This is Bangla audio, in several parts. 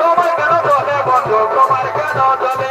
তোমার কেন জলে বন্ধু? তোমার কেন জলে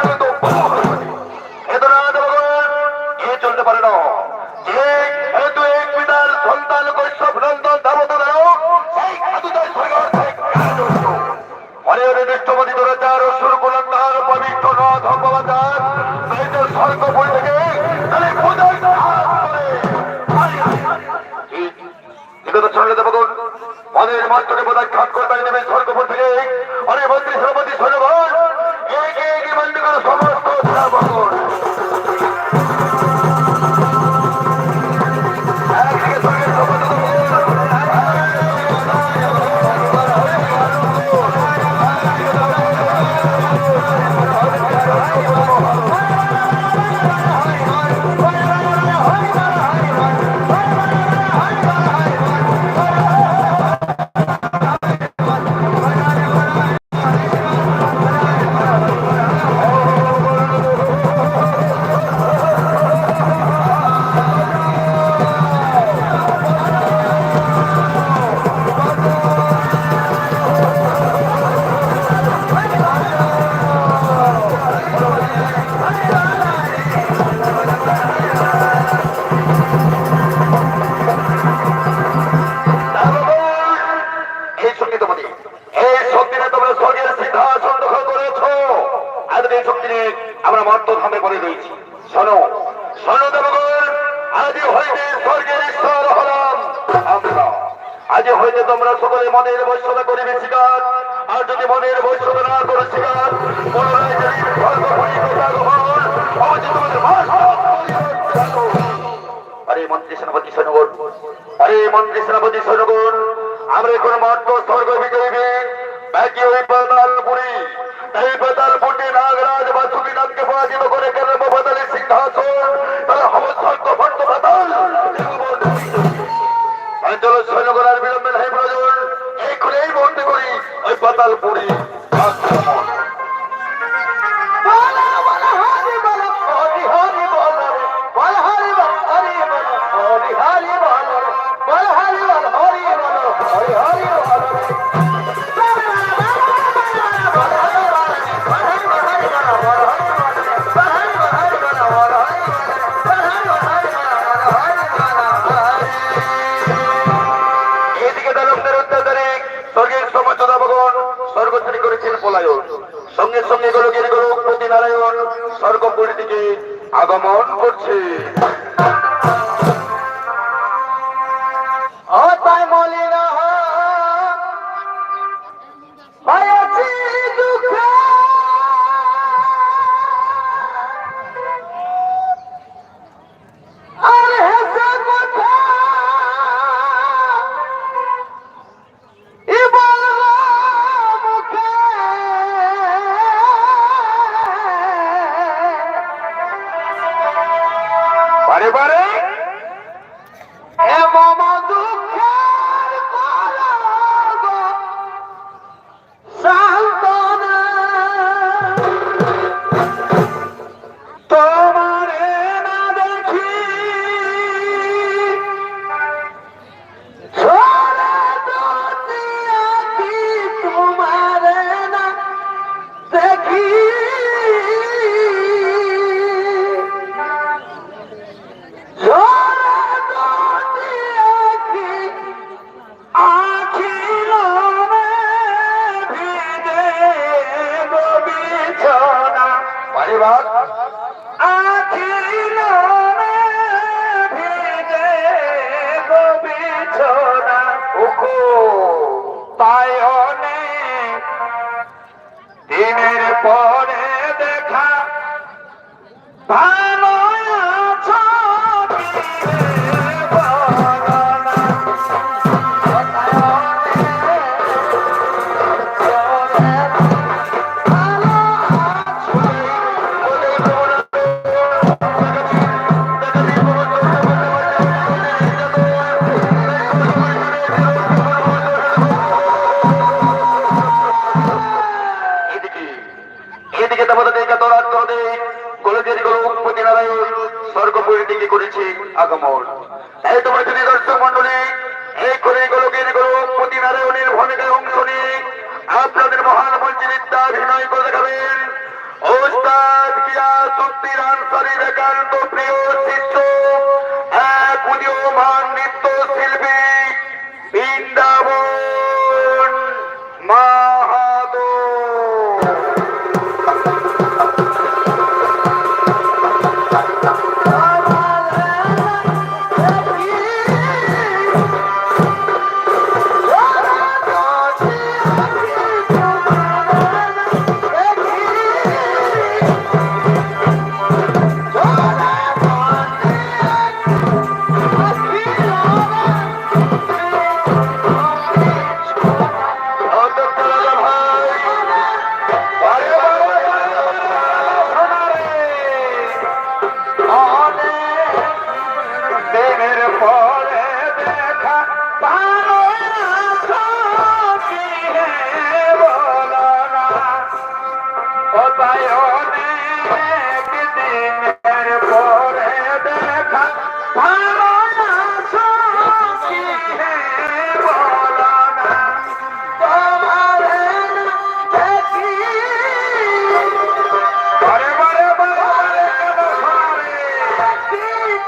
সরলতা পাগল মনের মাত্রকে বোধ খাট করতে নেবে স্বর্গপুর থেকে অনেক মন্ত্রী সভাপতি সরবান মনের বৈশ্যতা করিবে স্বীকার আর যদি মনের বৈষ্ণব না করে আরে মন্ত্রী সেনাপতি আরে মন্ত্রী সেনাপতি আমরা এখন মাত্র স্বর্গ বিজয়ী ব্যাকি আগমন করছে। দিনের নৃত্যাভিনয় করে দেখাবেন ওস্তাদ গিয়াসুদ্দিন আনসারির একান্ত প্রিয় শিষ্য